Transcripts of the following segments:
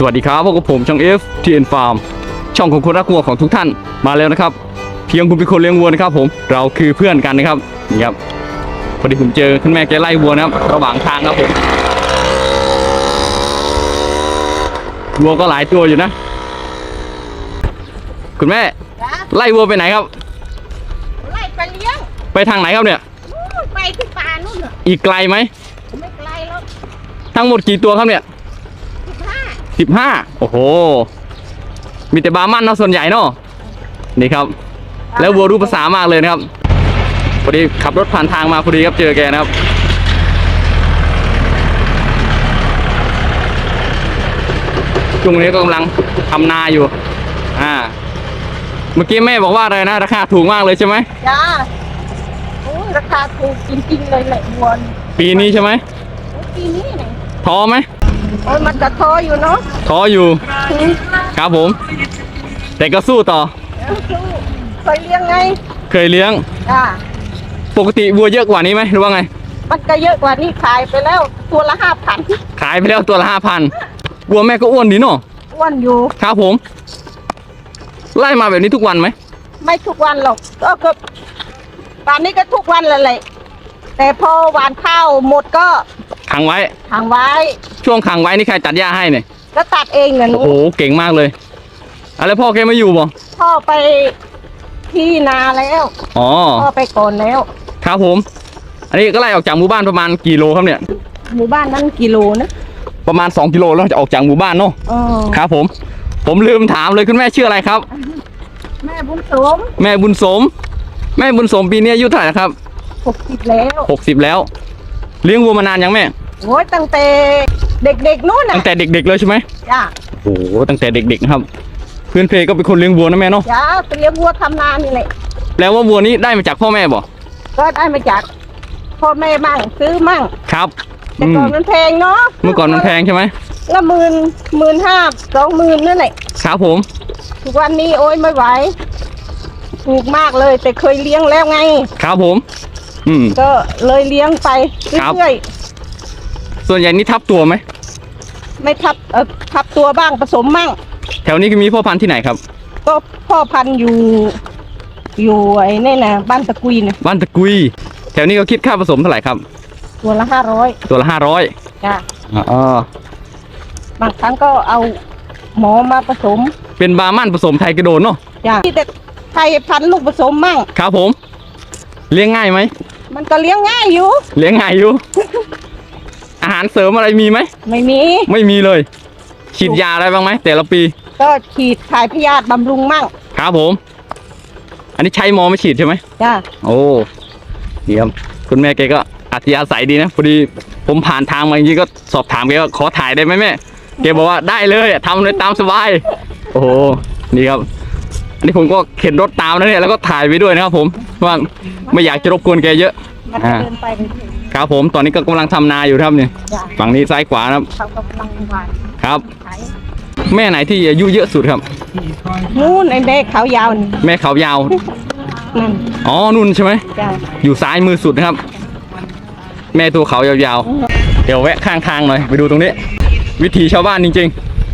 สวัสดีครับพวกบผมช่อง F TN Farm ช่องของคนรักวัวของทุกท่านมาแล้วนะครับ เพียงคุณเป็นคนเลี้ยงวัวนะครับ ผมเราคือเพื่อนกันนะครับนี่ครับพอดีผมเจอคุณแม่แกไล่วัวนะครับระหว่างทางครับผมวัวก็หลายตัวอยู่นะ คุณแม่จ้ะไล่วัวไปไหนครับ ไล่ไปเลี้ยง ไปทางไหนครับเนี่ยนู่นไปที่ป่านู่นน่ะอีกไกลไหมไม่ไกลแล้วทั้งหมดกี่ตัวครับเนี่ยสิบห้า สิบห้าโอ้โห มีแต่บาร์มันเนาะส่วนใหญ่เนาะนี่ครับ แล้ววัวรู้ภาษามากเลยนะครับพอดีขับรถผ่านทางมาพอดีครับเจอแกนะครับช่วงนี้ก็กำลังทำนาอยู่ อ่า เมื่อกี้แม่บอกว่าอะไรนะ ราคาถูกมากเลยใช่ไหมจ้าโอ้ยราคาถูกจริงๆเลยแหละวัวนี่ปีนี้ใช่ไหมโอ้ยปีนี้เนี่ยท้อไหม โอ้ยมันจะทออยู่เนาะท้ออยู่อืมครับผม แต่ก็สู้ต่อแล้วสู้เคยเลี้ยงไง เคยเลี้ยงจ้าปกติวัวเยอะกว่านี้ไหมหรือว่าไง มันก็เยอะกว่านี้ขายไปแล้วตัวละห้าพันขายไปแล้วตัวละห้าพันวัวแม่ก็อ้วนดีเนาะอ้วนอยู่ ครับผม ไล่มาแบบนี้ทุกวันไหม ไม่ทุกวันหรอก ก็ก็ป่านนี้ก็ทุกวันเลยแหละแต่พอหวานข้าวหมดก็ ขังไว้ทางไว้ ช่วงขังไว้นี่ใครตัดหญ้าให้เนี่ยก็ตัดเองนะหนูโอ้โหเก่งมากเลยอะไรพ่อแกไม่อยู่บ่พ่อไปที่นาแล้วอ๋อพ่อไปก่อนแล้ว ครับผม อันนี้ก็ไล่ออกจากหมู่บ้านประมาณกี่โลครับเนี่ยหมู่บ้านนั้นกิโลนะประมาณ 2 กิโลแล้วจะออกจากหมู่บ้านเนาะอ๋อครับผม ผมลืมถามเลยคุณแม่ชื่ออะไรครับ แม่บุญสม แม่บุญสม แม่บุญสมปีนี้อายุเท่าไหร่ครับหกสิบแล้ว60แล้ว เลี้ยงวัวมานานยังแม่ โอ้ยตั้งแต่เด็กๆนู่นน่ะตั้งแต่เด็ก ๆ เลยใช่ไหมจ้าโอ้โหตั้งแต่เด็กๆนะครับ เพื่อนเพก็เป็นคนเลี้ยงวัวนะแม่เนาะจ้าไปเลี้ยงวัวทำนานี่แหละแปลว่าวัวนี้ได้มาจากพ่อแม่บ่ก็ได้มาจากพ่อแม่มั่งซื้อมั่งครับแต่อืมก่อนมันแพงเนาะเมื่อก่อนมันแพงใช่ไหมละหมื่นหมื่นห้าสองหมื่นนั่นแหละครับผม ทุกวันนี้โอ้ยไม่ไหวถูกมากเลยแต่เคยเลี้ยงแล้วไง ครับผม อืมก็เลยเลี้ยงไปครับเรื่อย ส่วนใหญ่นี่ทับตัวไหมๆไม่ทับเออทับตัวบ้างผสมมั่งแถวนี้ก็มีพ่อพันธุ์ที่ไหนครับ ก็พ่อพันธุ์อยู่ อยู่ไอ้นี่นะบ้านตะกุยนะบ้านตะกุย แถวนี้ก็คิดค่าผสมเท่าไหร่ครับ ตัวละห้าร้อยตัวละห้าร้อยจ้ะอ๋อบางครั้งก็เอาหมอมาผสม เป็นบาร์มันผสมไทยกระโดนเนาะจ้ะที่แต่ไทยพันธุ์ลูกผสมมั่งครับผม เลี้ยงง่ายไหม มันก็เลี้ยงง่ายอยู่ เลี้ยงง่ายอยู่อาหารเสริมอะไรมีไหม ไม่มี ไม่มีเลย ฉีดยาอะไรบ้างไหมแต่ละปี ก็ฉีดถ่ายพยาธิบำรุงมั่งครับผม อันนี้ใช้มอไม่ฉีดใช่ไหมจ้ะโอ้เยี่ยมคุณแม่แกก็อัธยาศัยดีนะพอดีผมผ่านทางมาอย่างนี้ก็สอบถามแกว่าขอถ่ายได้ไหมแม่แกบอกว่าได้เลยทำเลยตามสบาย โอ้โหนี่ครับอันนี้ผมก็เข็นรถตามนะเนี่ยแล้วก็ถ่ายไปด้วยนะครับผมว่าไม่อยากจะรบกวนแกเยอะ มันอ่าเดินไปเรื่อย ครับผมตอนนี้ก็กำลังทำนาอยู่ครับเนี่ยๆจ้ะฝั่งนี้ซ้ายขวานะครับเขากำลังหวานครับขายแม่ไหนที่อายุเยอะสุดครับ นู่นไอ้เด็กเขายาวนี่แม่เขายาว นั่นอ๋อนุ่นใช่ไหม จ้ะอยู่ซ้ายมือสุดนะครับ แม่ตัวเขายาวๆ เดี๋ยวแวะข้างทางหน่อย ไปดูตรงนี้ วิถีชาวบ้านจริง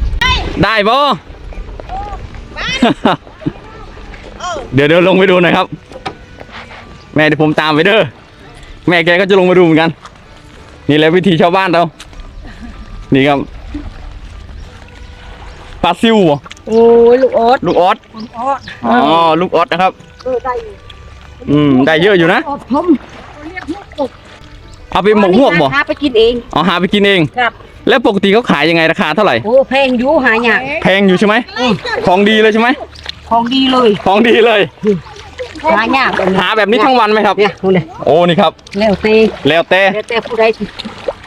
ๆ ได้บ่เดี๋ยวเดี๋ยวลงไปดูหน่อยครับ แม่เดี๋ยวผมตามไปเด้อ แม่แกก็จะลงมาดูเหมือนกัน นี่แหละวิถีชาวบ้านเรา นี่ครับปลาซิวบ่โอ้ยลูกโอ๊ตลูกออสโอ๊ตอ๋อลูกออสนะครับ เออได้อยู่อืมได้เยอะอยู่นะโอ๊ตผมเอาไปหมกหวกบ่หาไปกินเองเอาหาไปกินเองครับ แล้วปกติเขาขายยังไงราคาเท่าไหร่โอ้แพงอยู่หายากแพงอยู่ใช่ไหมของดีเลยใช่ไหมของดีเลย ของดีเลย หายากแบบนี้หาแบบนี้ทั้งวันไหมครับเนี่ยดูเลยโอ้นี่ครับแล้วเตแล้วแต่แล้วแต่ผู้ใด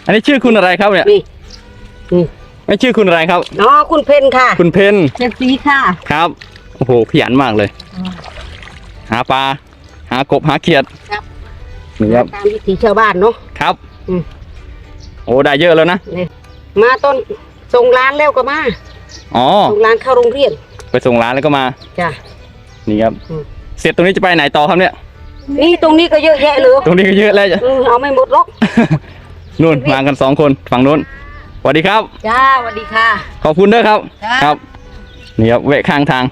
อันนี้ชื่อคุณอะไรครับเนี่ยนี่นี่ไม่ชื่อคุณอะไรครับอ๋อคุณเพนค่ะ คุณเพนเจฟซีค่ะ ครับโอ้โหขยันมากเลย หาปลาหากบหาเขียดครับนี่ครับตามวิถีชาวบ้านเนาะครับอืมโอ้ได้เยอะแล้วนะนี่มาต้นส่งร้านแล้วก็มาอ๋อส่งร้านเข้าโรงเรียนไปส่งร้านแล้วก็มาจ้ะนี่ครับอืม เสร็จตรงนี้จะไปไหนต่อครับเนี่ย นี่ตรงนี้ก็เยอะแยะเลยตรงนี้ก็เยอะแล้วอืมเอาไม่หมดหรอก นู่นมากันสองคนฝั่งนู้นผวัสดีครับ จ้าสวัสดีค่ะ ขอบคุณด้วยครับ ครับ ครับ นี่ครับแวะข้างทาง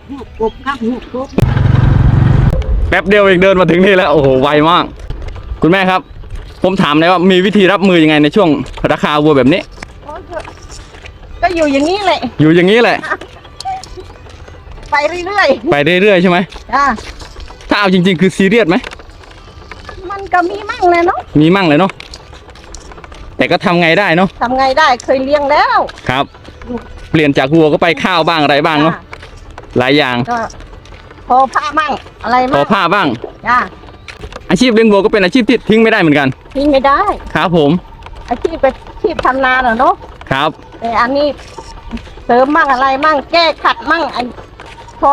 กบครับกบแป๊บเดียวเองเดินมาถึงนี่แล้ว โอ้โห ไวมาก คุณแม่ครับ ผมถามเลยว่ามีวิธีรับมือยังไงในช่วงราคาวัวแบบนี้ ก็อยู่อย่างนี้แหละอยู่อย่างนี้แหละ ไปเรื่อยไปเรื่อยๆใช่ไหม ๆจ้า ถ้าเอาจริง ๆ คือซีเรียสไหม มันก็มีมั่งเลยเนาะมีมั่งเลยเนาะ แต่ก็ทำไงได้เนาะ ทำไงได้เคยเลี้ยงแล้วครับ เปลี่ยนจากวัวก็ไปข้าวบ้างอะไรบ้างเนาะ หลายอย่าง ก็พอผ้ามั่งอะไรพอมั่งผ้าบ้าง จ้าอาชีพเลี้ยงวัวก็เป็นอาชีพที่ทิ้งไม่ได้เหมือนกัน ทิ้งไม่ได้ ครับผม อาชีพเป็นอาชีพทำนาเนอะเนาะครับ แต่อันนี้เสริมมั่งอะไรมั่งแก้ขัดมั่งอันพอ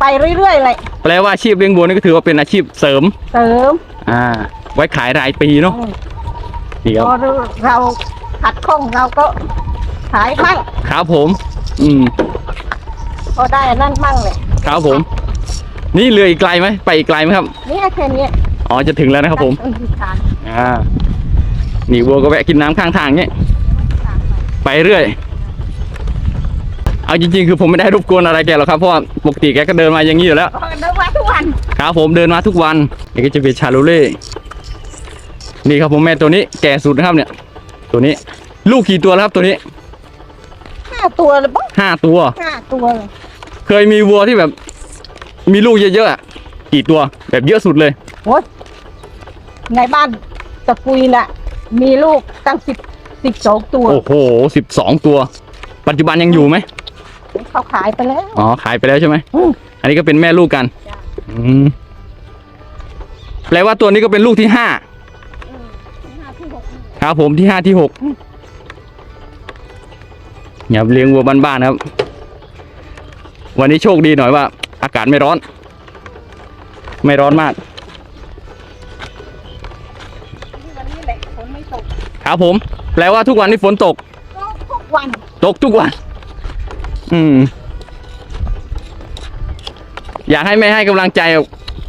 ไปเรื่อยๆเลยแปลว่าอาชีพเลี้ยงวัวนี่ก็ถือว่าเป็นอาชีพเสริม เสริมอ่า ไว้ขายรายปีเนาะอืมเดี๋ยวพอเราขัดข้องเราก็ขายมั่งครับผม อืมพอได้อันนั่นมั่งเลยครับผม นี่เรืออีกไกลไหมไปอีกไกลไหมครับนี่แค่นี้อ๋อจะถึงแล้วนะครับผมต้นทางอ่า นี่วัวก็แวะกินน้ำข้างทางเนี้ยไปเรื่อย เอาจริงๆ คือผมไม่ได้รบกวนอะไรแกหรอกครับเพราะว่าปกติแกก็เดินมาอย่างนี้อยู่แล้วเออเดินมาทุกวันครับผมเดินมาทุกวันนี่ก็จะเป็นชาโลเล่นี่ครับผมแม่ตัวนี้แก่สุดนะครับเนี่ย ตัวนี้ ลูกกี่ตัวแล้วครับตัวนี้ห้าตัวเลยบ้างห้าตัวห้าตัวเลยเคยมีวัวที่แบบ มีลูกเยอะๆอะกี่ตัวแบบเยอะสุดเลยโอ้ยในบ้านตะกุยน่ะ มีลูกตั้งสิบสิบสองตัว โอ้โหสิบสองตัว ปัจจุบันยังอยู่ไหม เขาขายไปแล้ว อ๋อขายไปแล้วใช่ไหมอืม อันนี้ก็เป็นแม่ลูกกันจ้ะอืมแปลว่าตัวนี้ก็เป็นลูกที่ห้าห้าที่หกครับผมที่ห้าที่หกอืมอย่าเลี้ยงวัวบ้านๆครับ วันนี้โชคดีหน่อยว่า อากาศไม่ร้อน ไม่ร้อนมาก วันนี้แหละฝนไม่ตกครับผม แปลว่าทุกวันนี้ฝนตกก็ทุกวัน ตกทุกวัน อืม อยากให้แม่ให้กำลังใจ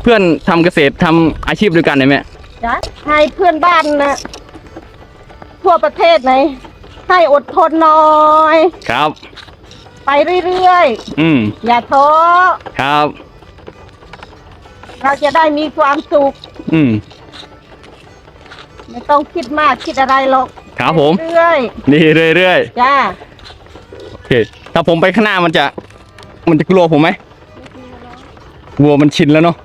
เพื่อนทำเกษตรทำอาชีพด้วยกันหน่อยแม่จ้ะให้เพื่อนบ้านนะทั่วประเทศไหนให้อดทนหน่อย ครับ ไปเรื่อยอืม ๆ อย่าท้อครับ เราจะได้มีความสุข อืม ไม่ต้องคิดมากคิดอะไรหรอกครับผมไปเรื่อยนี่เรื่อยๆจ้าๆโอเค ถ้าผมไปข้างหน้ามันจะ มันจะกลัวผมไหมวัวมันชินแล้วเนาะ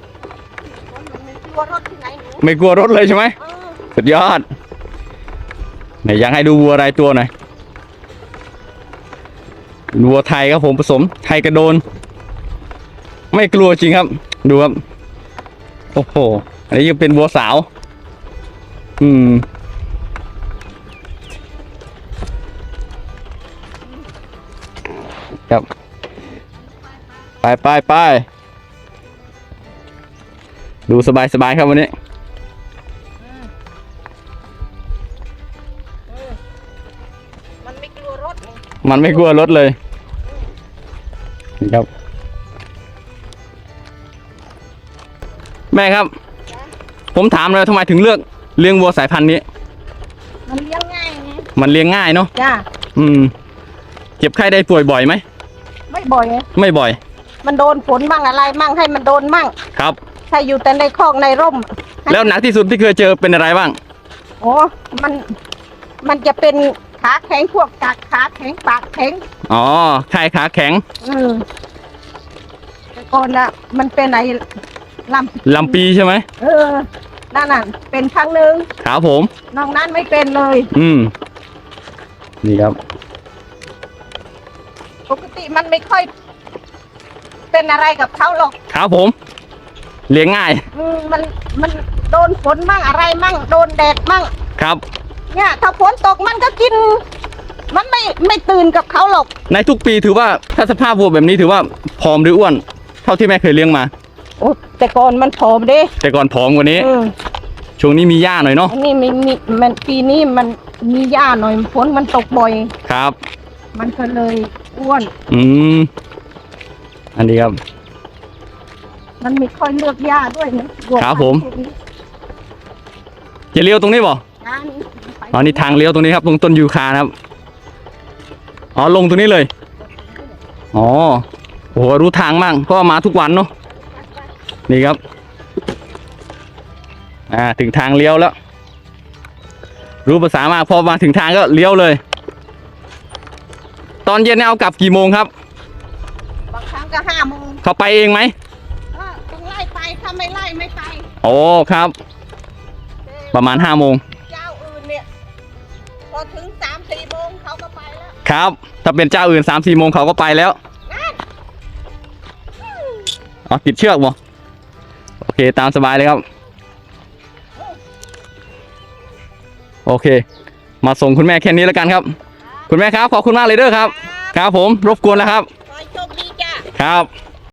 กลัวรถที่ไหนหนูไม่กลัวรถเลยใช่ไหมเออสุดยอดไหนอยากให้ดูวัวรายตัวหน่อยวัวไทยครับผมผสม ไทยกระโดน ไม่กลัวจริงครับ ดูครับ โอ้โห อันนี้ยังเป็นวัวสาว อืม ครับ ไปไปไปดูสบายสบายๆครับวันนี้มันไม่กลัวรถนี่มันไม่กลัวรถเลยนี่ครับ แม่ครับ ผมถามเลยทำไมถึงเลือกเลี้ยงวัวสายพันธุ์นี้ มันเลี้ยงง่ายไงมันเลี้ยงง่ายเนาะจ้าอืม เจ็บไข้ได้ป่วยบ่อยไหม ไม่บ่อยไงไม่บ่อย มันโดนฝนมั่งอะไรมั่งให้มันโดนมั่งครับ ถ้าอยู่แต่ในคอกในร่มแล้วหนักที่สุดที่เคยเจอเป็นอะไรบ้างโอ้มันมันจะเป็นขาแข็งพวกกักขาแข็งปากแข็งอ๋อไข้ขาแข็งอืมแต่ก่อนน่ะ มันเป็นไอ้ลำลำปีใช่ไหมเออนั่นน่ะเป็นครั้งหนึ่งครับผม นอกนั้นไม่เป็นเลย อืม นี่ครับปกติ มันไม่ค่อย เป็นอะไรกับเขาหรอกครับผม เลี้ยงง่าย อืมมันมันโดนฝนมั่งอะไรมั่งโดนแดดมั่ง ครับ เนี่ย ถ้าฝนตกมันก็กิน มันไม่ไม่ตื่นกับเขาหรอก ในทุกปีถือว่าถ้าสภาพวัวแบบนี้ถือว่าผอมหรืออ้วน เท่าที่แม่เคยเลี้ยงมา โอ้แต่ก่อนมันผอมเด้แต่ก่อนผอมกว่านี้ อืมช่วงนี้มีหญ้าหน่อยเนาะอันนี้มีมีมันปีนี้มันมีหญ้าหน่อยฝนมันตกบ่อย ครับ มันก็เลย อ้วน อืม อันนี้ครับ มันไม่ค่อยเลือกหญ้าด้วยนะครับผม จะเลี้ยวตรงนี้บ่งานไปอ๋อนี่ทางเลี้ยวตรงนี้ครับตรงต้นยูคานะครับ อ๋อลงตรงนี้เลย อ๋อโอ้โหรู้ทางมากเพราะว่ามาทุกวันเนาะ นี่ครับ อ่าถึงทางเลี้ยวแล้ว รู้ภาษามากพอมาถึงทางก็เลี้ยวเลยต อนเย็นเนี่ยเอากลับกี่โมงครับ บางครั้งก็ห้าโมงเขาไปเองไหมเออต้องไล่ไปถ้าไม่ไล่ไม่ไปโอ้ครับ ประมาณห้าโมงเจ้าอื่นเนี่ยพอถึงสามสี่โมงเขาก็ไปแล้วครับ ถ้าเป็นเจ้าอื่นสามสี่โมงเขาก็ไปแล้วนั่นอ๋อติดเชือกบ่โอเคตามสบายเลยครับ โอเค มาส่งคุณแม่แค่นี้แล้วกันครับ คุณแม่ครับขอบคุณมากเลยเด้อครับ ครับผมรบกวนแล้วครับ ขอให้โชคดีจ้าครับ